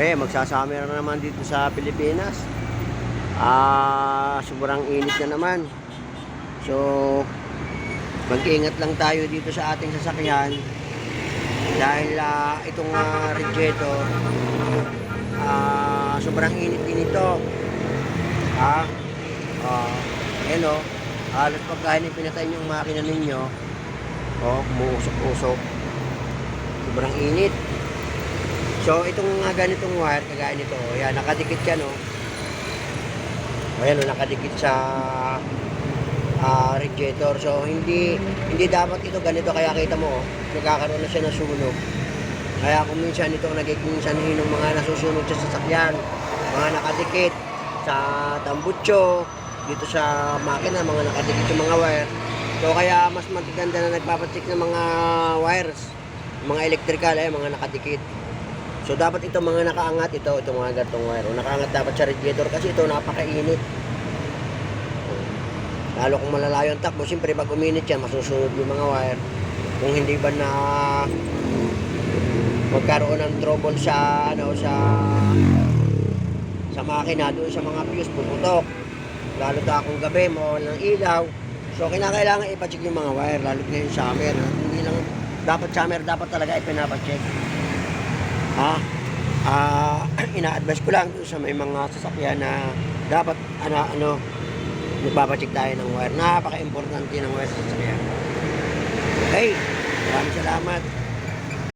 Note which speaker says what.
Speaker 1: Okay, magsasummer na naman dito sa Pilipinas. Ah, sobrang init na naman. So, mag-ingat lang tayo dito sa ating sasakyan. Dahil ah, itong uh, radiator, ah, sobrang init din ito. Ha? Ah, ayan o. Halos pagkain yung pinatay yung makina ninyo, oh, umuusok-usok. Sobrang init. So, itong mga ganitong wire, kagaya nito, yan, nakadikit yan, oh. O, yan, oh, nakadikit sa ah, radiator. So, hindi hindi dapat ito ganito, kaya kita mo, oh, nagkakaroon na siya ng sunog. Kaya kung minsan ito nagiging sanhin ng mga nasusunog sa sasakyan, mga nakadikit sa tambutso, dito sa makina, mga nakadikit yung mga wire. So, kaya mas maganda na nagpapacheck ng mga wires, mga electrical, eh, mga nakadikit. So dapat ito mga nakaangat ito, ito mga gatong wire. O, nakaangat dapat sa radiator kasi ito napakainit. Lalo kung malalayo ang takbo, siyempre pag uminit yan, masusunod yung mga wire. Kung hindi ba na magkaroon ng trouble sa ano sa sa makina doon sa mga fuse puputok. Lalo ta kung gabi mo ng ilaw. So kinakailangan ipa-check yung mga wire lalo na yung summer. Hindi lang dapat summer dapat talaga ipinapacheck. Ha? Ah, ina-advise ko lang sa may mga sasakyan na dapat ano ano nagpapacheck tayo ng wire. Napaka-importante ng wire sa sasakyan. Okay, maraming salamat.